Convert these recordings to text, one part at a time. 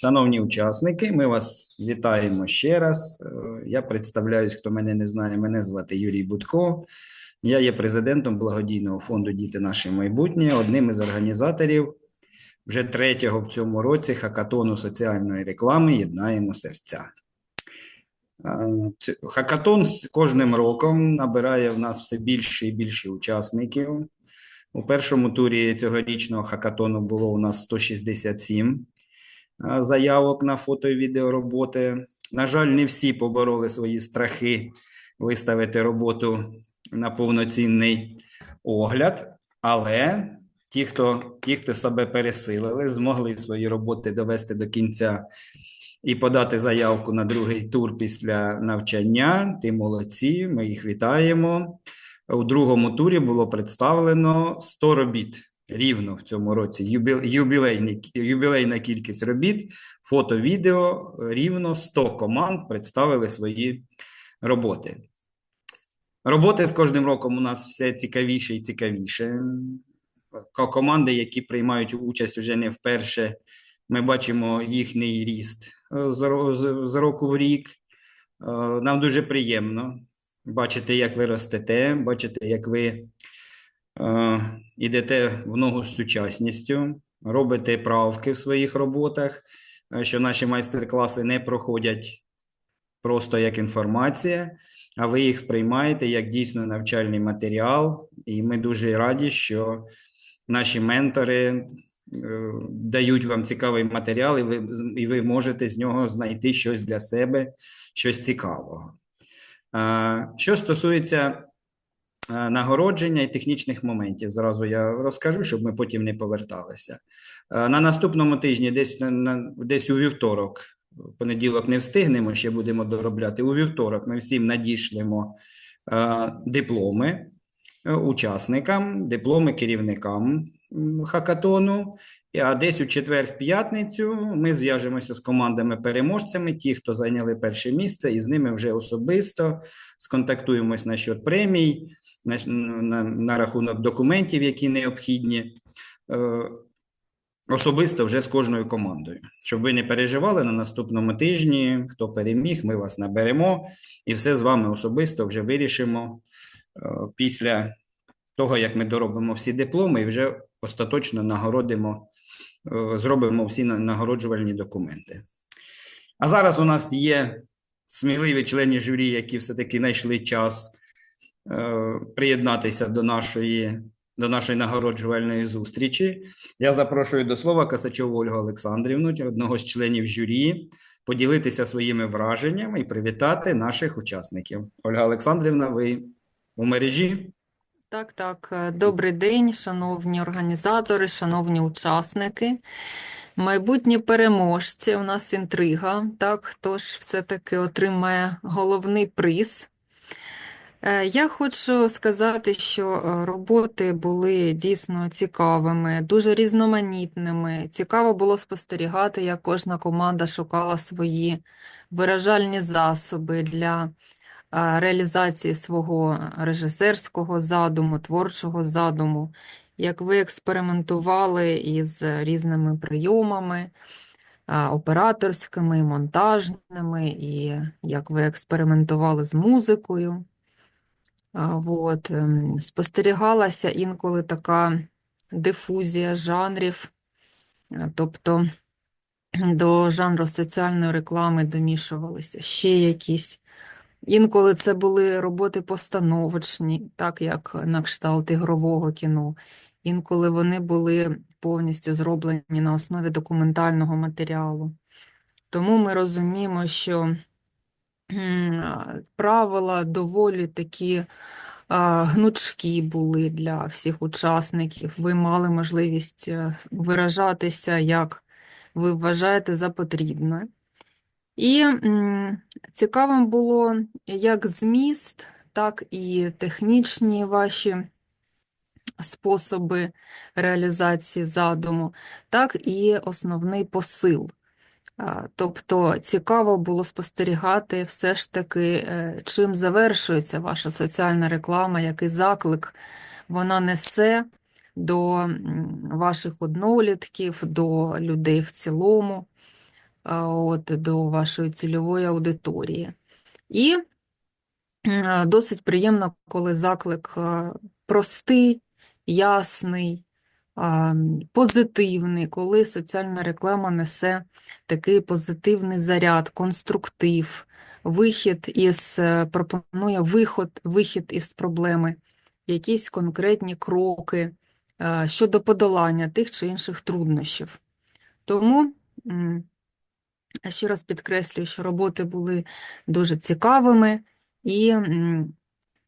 Шановні учасники, ми вас вітаємо ще раз. Е, Я представляюсь, хто мене не знає, мене звати Юрій Будко. Я є президентом благодійного фонду Діти наше майбутнє, одним із організаторів вже третього в цьому році хакатону соціальної реклами Єднаємо серця. Е, Хакатон з кожним роком набирає в нас все більше і більше учасників. У першому турі цьогорічного хакатону було у нас 167 е, заявок на фото і відеороботи. На жаль, не всі побороли свої страхи виставити роботу на повноцінний огляд, але ті, хто, ті, хто себе пересилили, змогли свої роботи довести до кінця і подати заявку на другий тур після навчання. Ті молодці, ми їх вітаємо. У другому турі було представлено 100 робіт рівно в цьому році. Юбіл- Юбілейний, юбілейна кількість робіт, фото, відео, рівно 100 команд представили свої роботи. Роботи з кожним роком у нас все цікавіше і цікавіше. Команди, які приймають участь уже не вперше, ми бачимо їхній ріст е, з року в рік. Е, Нам дуже приємно бачити, як ви ростете, бачити, як ви е, йдете в ногу з сучасністю, робите правки в своїх роботах, е, що наші майстер-класи не проходять просто як інформація, а ви їх сприймаєте як дійсно навчальний матеріал. І ми дуже раді, що наші ментори е, дають вам цікавий матеріал, і ви, і ви можете з нього знайти щось для себе, щось цікавого. Що стосується нагородження і технічних моментів, зразу я розкажу, щоб ми потім не поверталися. Е, На наступному тижні, десь, на, десь у вівторок, понеділок не встигнемо, ще будемо доробляти. У вівторок ми всім надішлемо е, дипломи е, учасникам, дипломи керівникам хакатону. А десь у четвер-п'ятницю ми зв'яжемося з командами-переможцями, ті, хто зайняли перше місце, і з ними вже особисто сконтактуємось насчет премій, на, на, на рахунок документів, які необхідні. Е, Особисто вже з кожною командою, щоб ви не переживали на наступному тижні, хто переміг, ми вас наберемо і все з вами особисто вже вирішимо е, після того, як ми доробимо всі дипломи і вже остаточно нагородимо, е, зробимо всі нагороджувальні документи. А зараз у нас є сміливі члени журі, які все-таки знайшли час приєднатися до нашої, до нашої нагороджувальної зустрічі. Я запрошую до слова Касачову Ольгу Олександрівну, одного з членів журі, поділитися своїми враженнями і привітати наших учасників. Ольга Олександрівна, ви у мережі? Так, так. Е, Добрий день, шановні організатори, шановні учасники. Майбутні переможці, у нас інтрига, так, хто ж все-таки отримає головний приз. Е, Я хочу сказати, що е, роботи були дійсно цікавими, дуже різноманітними. Цікаво було спостерігати, як кожна команда шукала свої виражальні засоби для е, реалізації свого режисерського задуму, творчого задуму, як ви експериментували із різними прийомами, операторськими, монтажними, і як ви експериментували з музикою. Ем, Спостерігалася інколи така дифузія жанрів, е, тобто до жанру соціальної реклами домішувалися ще якісь. Інколи це були роботи постановочні, так як на кшталт ігрового кіно. Інколи вони були повністю зроблені на основі документального матеріалу. Тому ми розуміємо, що правила доволі такі гнучкі були для всіх учасників. Ви мали можливість е, виражатися, як ви вважаєте за потрібне. І цікавим було як зміст, так і технічні ваші способи реалізації задуму, так і основний посил. Тобто цікаво було спостерігати все ж таки, е, чим завершується ваша соціальна реклама, який заклик вона несе до ваших однолітків, до людей в цілому. от, до вашої цільової аудиторії. І досить приємно, коли заклик простий, ясний, позитивний, коли соціальна реклама несе такий позитивний заряд, конструктив, вихід із, е, пропонує виход, вихід із проблеми, якісь конкретні кроки е, щодо подолання тих чи інших труднощів. Тому ще раз підкреслюю, що роботи були дуже цікавими і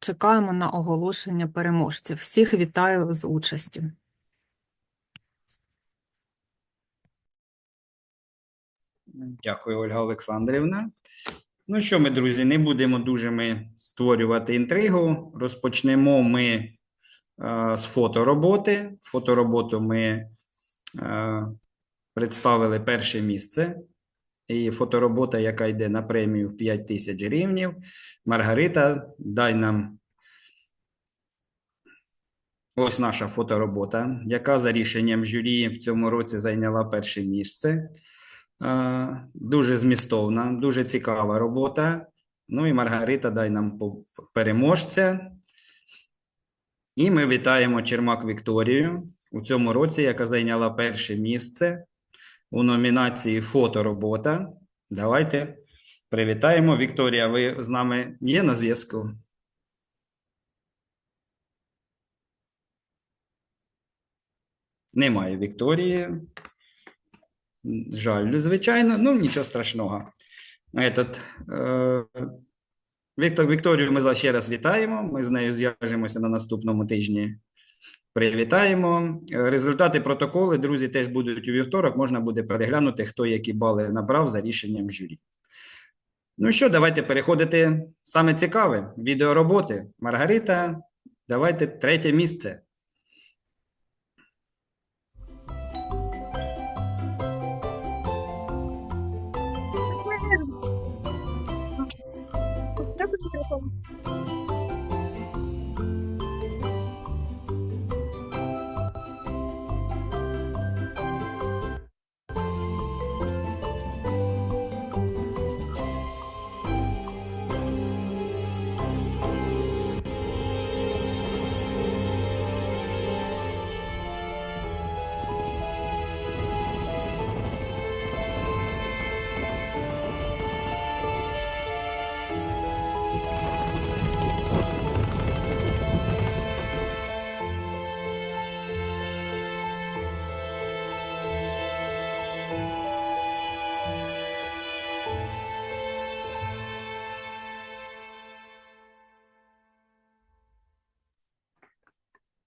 чекаємо на оголошення переможців. Всіх вітаю з участю. Дякую, Ольга Олександрівна. Ну що ми, друзі, не будемо дуже ми створювати інтригу. Розпочнемо ми е, з фотороботи. Фотороботу ми е, представили перше місце. І фоторобота, яка йде на премію в 5 тисяч гривнів. Маргарита, дай нам ось наша фоторобота, яка за рішенням журі в цьому році зайняла перше місце. Е, Дуже змістовна, дуже цікава робота. Ну і Маргарита, дай нам переможця. І ми вітаємо Чермак Вікторію у цьому році, яка зайняла перше місце у номінації Фоторобота. Давайте привітаємо. Вікторія, ви з нами є на зв'язку? Немає Вікторії. Жаль, звичайно, ну нічого страшного. Этот, е, Віктор, Вікторію ми ще раз вітаємо. Ми з нею зв'яжемося на наступному тижні. Привітаємо. Е, Результати протоколи, друзі, теж будуть у вівторок. Можна буде переглянути, хто які бали набрав за рішенням журі. Ну що, давайте переходити саме цікаве відеороботи. Маргарита, давайте третє місце.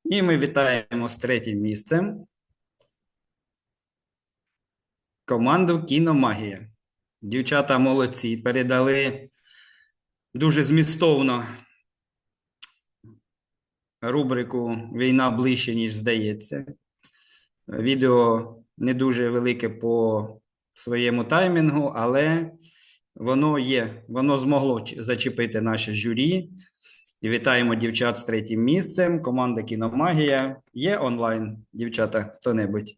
І ми вітаємо з третім місцем команду Кіномагія. Дівчата молодці, передали дуже змістовно рубрику Війна ближче, ніж здається. Відео не дуже велике по своєму таймінгу, але воно є, воно змогло зачепити наше журі. І вітаємо дівчат з третім місцем. Команда Кіномагія є онлайн, дівчата, хто-небудь.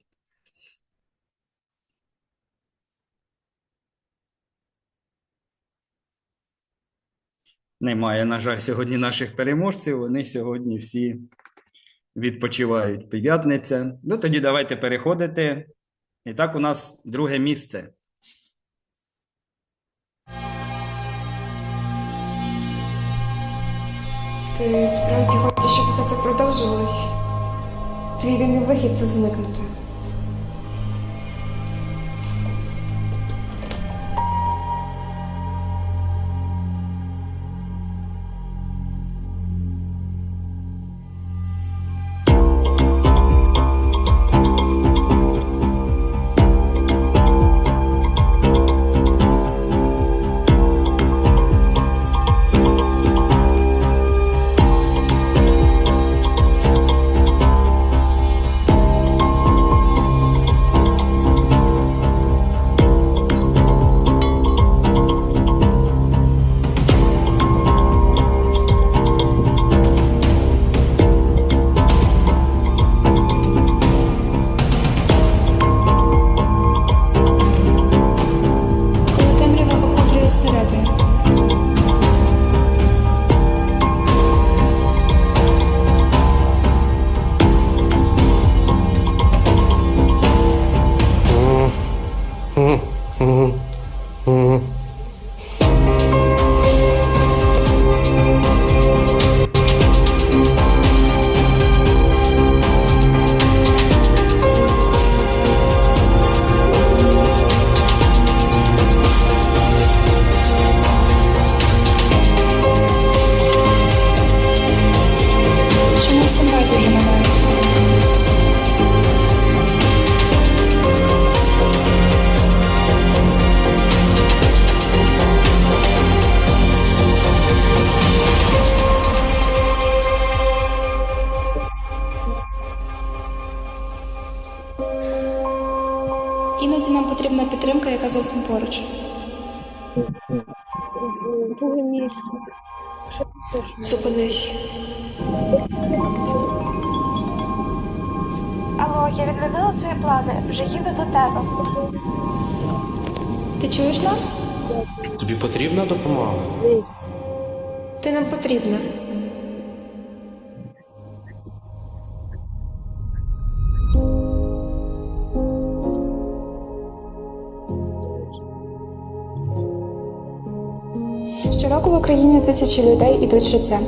Немає, на жаль, сьогодні наших переможців. Вони сьогодні всі відпочивають. П'ятниця. Ну, тоді давайте переходити. І так, у нас друге місце. Ти справді хочеш, щоб усе це продовжувалось? Твій єдиний вихід це зникнути. Я відмінила свої плани. Вже їду до тебе. Ти чуєш нас? Тобі потрібна допомога? Ти нам потрібна. Щороку в Україні тисячі людей ідуть життя.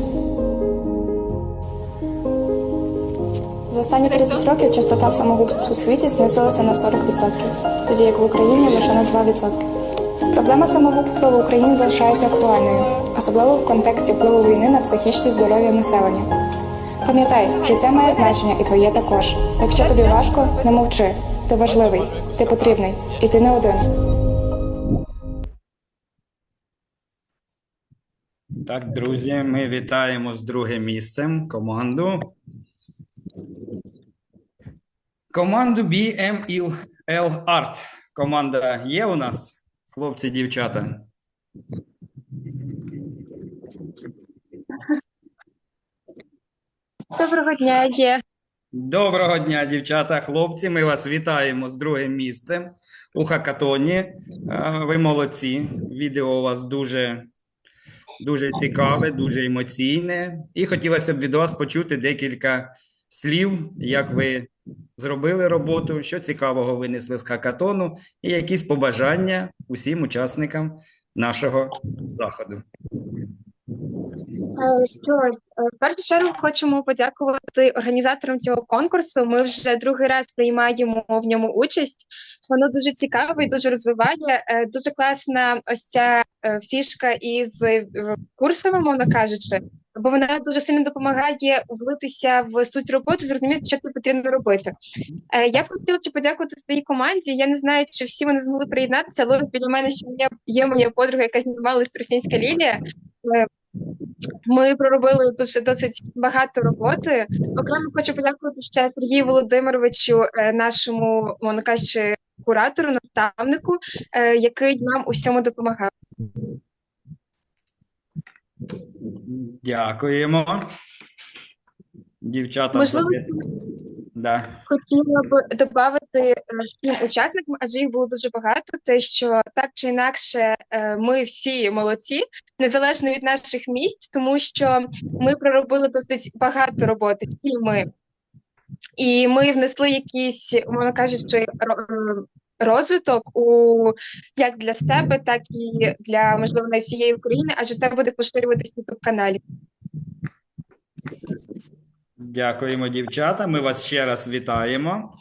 За останні 30 років частота самогубств у світі знизилася на 40%, тоді як в Україні лише на 2%. Проблема самогубства в Україні залишається актуальною, особливо в контексті впливу війни на психічне здоров'я населення. Пам'ятай, життя має значення і твоє також. Якщо тобі важко, не мовчи. Ти важливий, ти потрібний, і ти не один. Так, друзі, ми вітаємо з другим місцем команду. Команду BML Art. Команда є у нас, хлопці, дівчата. Доброго дня, є. Доброго дня, дівчата, хлопці. Ми вас вітаємо з другим місцем у хакатоні. Ви молодці. Відео у вас дуже, дуже цікаве, дуже емоційне. І хотілося б від вас почути декілька слів, як ви зробили роботу, що цікавого винесли з хакатону, і якісь побажання усім учасникам нашого заходу. Е, Що е, в першу чергу хочемо подякувати організаторам цього конкурсу. Ми вже другий раз приймаємо в ньому участь. Воно дуже цікаве і дуже розвиває. Е, Дуже класна ось ця е, фішка із е, курсами, мовно кажучи, бо вона дуже сильно допомагає влитися в суть роботи, зрозуміти, що тобі потрібно робити. Е, Я б хотіла подякувати своїй команді. Я не знаю, чи всі вони змогли приєднатися, але біля мене ще є, є моя подруга, яка знімала Струсінська Лілія. Е, ми проробили дуже досить багато роботи. Окремо хочу подякувати ще Сергію Володимировичу, е, нашому, кажучи, куратору, наставнику, який нам у всьому допомагав. Дякуємо. Дівчата, Можливо, да. Хотіла б додати всім учасникам, адже їх було дуже багато. Те, що так чи інакше, е, ми всі молодці, незалежно від наших місць, тому що ми проробили досить багато роботи, всі ми. І ми внесли якийсь, умовно кажучи, ро- е, розвиток у як для себе, так і для можливо навіть всієї України, адже це буде поширюватися в youtube каналі. Дякуємо, дівчата. Ми вас ще раз вітаємо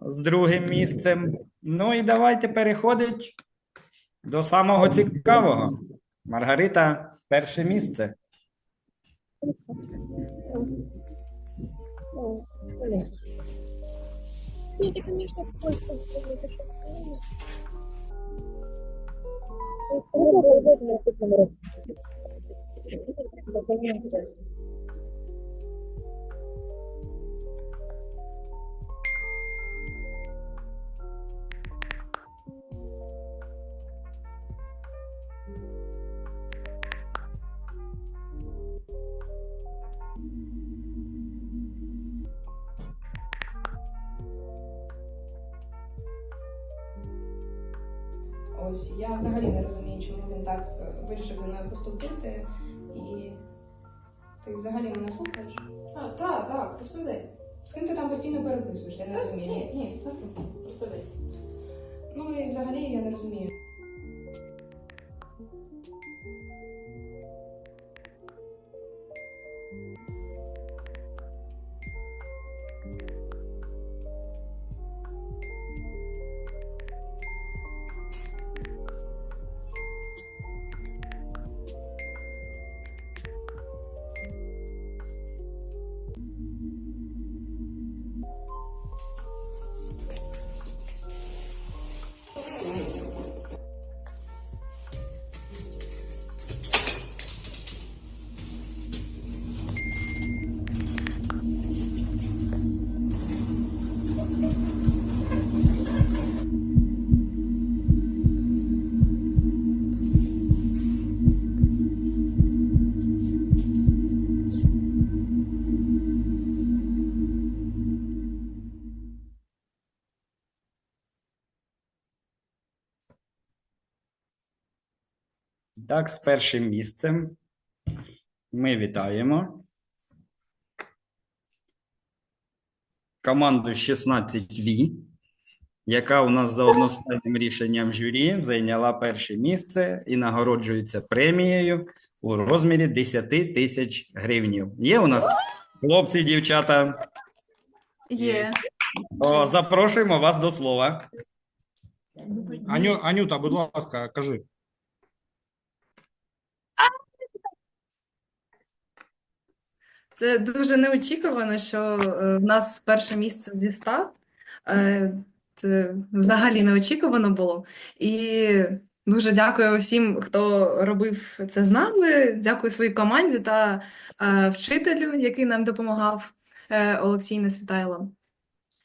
з другим місцем. Ну і давайте переходить до самого цікавого. Маргарита, перше місце. Ні, звісно, хочу. Ось я взагалі не розумію, чому він так е, вирішив за мною поступити. І ти взагалі мене слухаєш? А, так, так, розповідай. З ким ти там постійно переписуєш? Я не розумію. Ні, ні, наступно, розповідай. Ну і взагалі я не розумію. Так, з першим місцем ми вітаємо команду 16V, яка у нас за одностайним рішенням журі зайняла перше місце і нагороджується премією у розмірі 10 тисяч гривнів. Є у нас хлопці, дівчата? Є. О, запрошуємо вас до слова. Аню, Анюта, будь ласка, кажи. Це дуже неочікувано, що е, в нас перше місце зі ста. Е, Це взагалі неочікувано було. І дуже дякую всім, хто робив це з нами. Дякую своїй команді та е, вчителю, який нам допомагав, Олексій Несвітайло.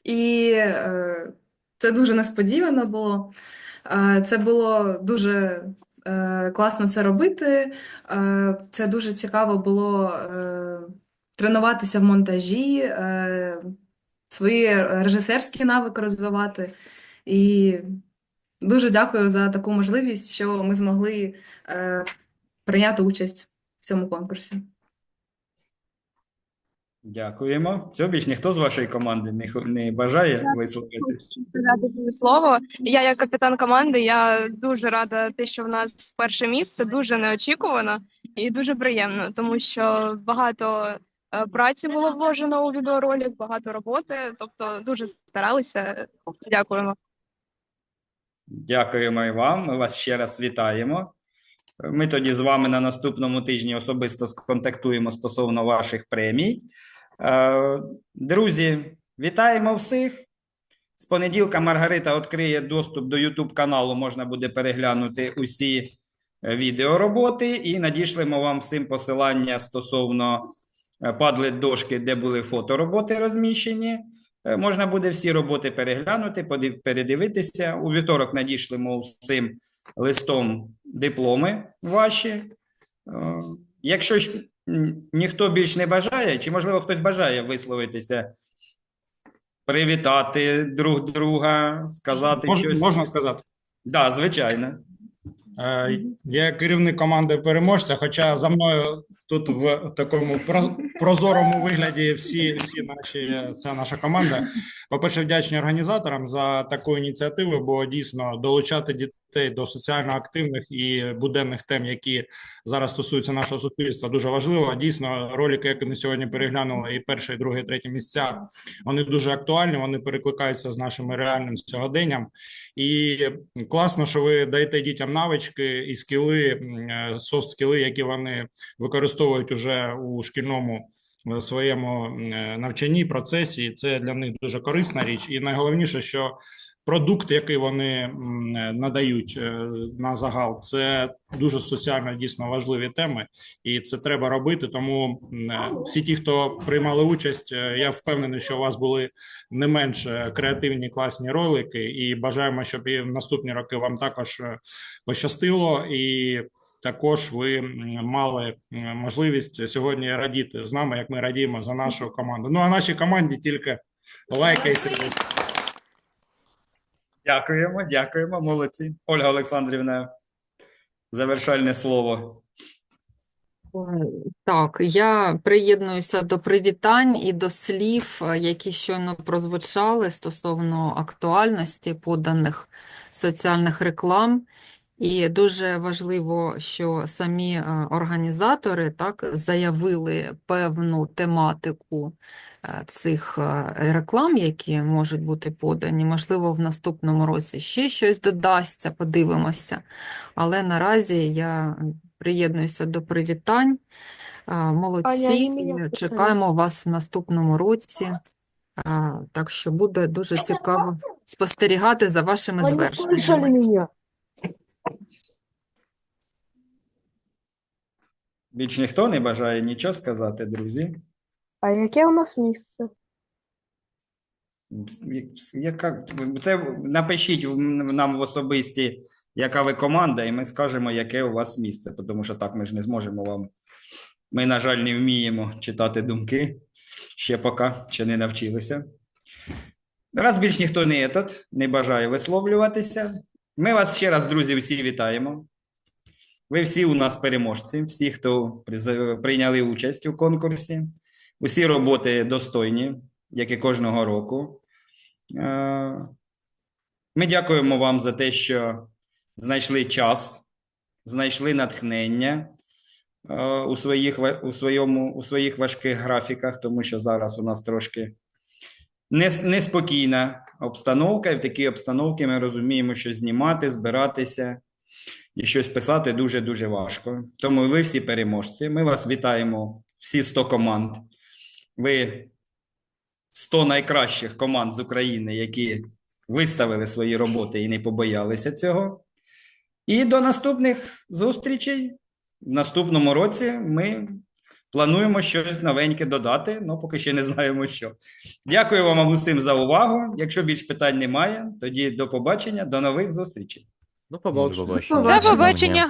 І це дуже несподівано було. Це було дуже класно це робити. Це дуже цікаво було. Тренуватися в монтажі, е, свої режисерські навики розвивати. І дуже дякую за таку можливість, що ми змогли е, прийняти участь в цьому конкурсі. Дякуємо. Все, більш ніхто з вашої команди не, хо- не бажає висловитись? сказати своє слово. Я, як капітан команди, я дуже рада, те, що в нас перше місце, дуже неочікувано і дуже приємно, тому що багато праці було вложено у відеоролик, багато роботи. Тобто дуже старалися. Дякуємо. Дякуємо і вам. Ми вас ще раз вітаємо. Ми тоді з вами на наступному тижні особисто сконтактуємо стосовно ваших премій. Е, Друзі, вітаємо всіх. З понеділка Маргарита відкриє доступ до YouTube каналу. Можна буде переглянути усі е, відеороботи і надішлемо вам всім посилання стосовно е, Padlet дошки, де були фотороботи розміщені. Е, Можна буде всі роботи переглянути, передивитися. У вівторок надійшли надішлемо всім листом дипломи ваші. Е, Якщо ж ніхто більш не бажає, чи можливо хтось бажає висловитися, привітати друг друга, сказати Мож- щось. можна сказати? Да, звичайно. Е, Я керівник команди переможця, хоча за мною тут в такому про- прозорому вигляді всі, всі наші, вся наша команда. По-перше, вдячні організаторам за таку ініціативу, бо дійсно долучати дітей до соціально активних і буденних тем, які зараз стосуються нашого суспільства, дуже важливо. Дійсно, ролики, які ми сьогодні переглянули, і перше, і друге, і третє місця, вони дуже актуальні, вони перекликаються з нашим реальним сьогоденням. І класно, що ви даєте дітям навички і скіли, софт скіли, які вони використовують уже у шкільному е, своєму е, навчанні, процесі. І Це для них дуже корисна річ. І найголовніше, що продукт, який вони е, надають е, на загал, це дуже соціально дійсно важливі теми, і це треба робити. Тому всі ті, хто приймали участь, я впевнений, що у вас були не менш креативні класні ролики, і бажаємо, щоб і в наступні роки вам також пощастило і. Також ви мали можливість сьогодні радіти з нами, як ми радіємо за нашу команду. Ну а нашій команді тільки лайка і сердечко. Дякуємо, дякуємо, молодці. Ольга Олександрівна, завершальне слово. Так, я приєднуюся до привітань і до слів, е, які щойно прозвучали стосовно актуальності поданих соціальних реклам. І дуже важливо, що самі е, організатори так заявили певну тематику е, цих е, реклам, які можуть бути подані. Можливо, в наступному році ще щось додасться, подивимося. Але наразі я приєднуюся до привітань. Молодці, чекаємо вас в наступному році. Так що буде дуже цікаво спостерігати за вашими звершеннями. Більш ніхто не бажає нічого сказати, друзі. А яке у нас місце? Яка, це напишіть нам в особисті, яка ви команда, і ми скажемо, яке у вас місце, тому що так ми ж не зможемо вам. Ми, на жаль, не вміємо читати думки. Ще поки ще не навчилися. Раз більш ніхто не етот, не бажає висловлюватися. Ми вас ще раз, друзі, всі вітаємо. Ви всі у нас переможці, всі, хто прийняли участь у конкурсі. Усі роботи достойні, як і кожного року. Е, Ми дякуємо вам за те, що знайшли час, знайшли натхнення е, у своїх, у своєму, у своїх важких графіках, тому що зараз у нас трошки неспокійна обстановка, і в такій обстановці ми розуміємо, що знімати, збиратися і щось писати дуже-дуже важко. Тому ви всі переможці. Ми вас вітаємо, всі 100 команд. Ви 100 найкращих команд з України, які виставили свої роботи і не побоялися цього. І до наступних зустрічей. В наступному році ми плануємо щось новеньке додати, але поки ще не знаємо що. Дякую вам усім за увагу. Якщо більш питань немає, тоді до побачення, до нових зустрічей. До побачення. До побачення.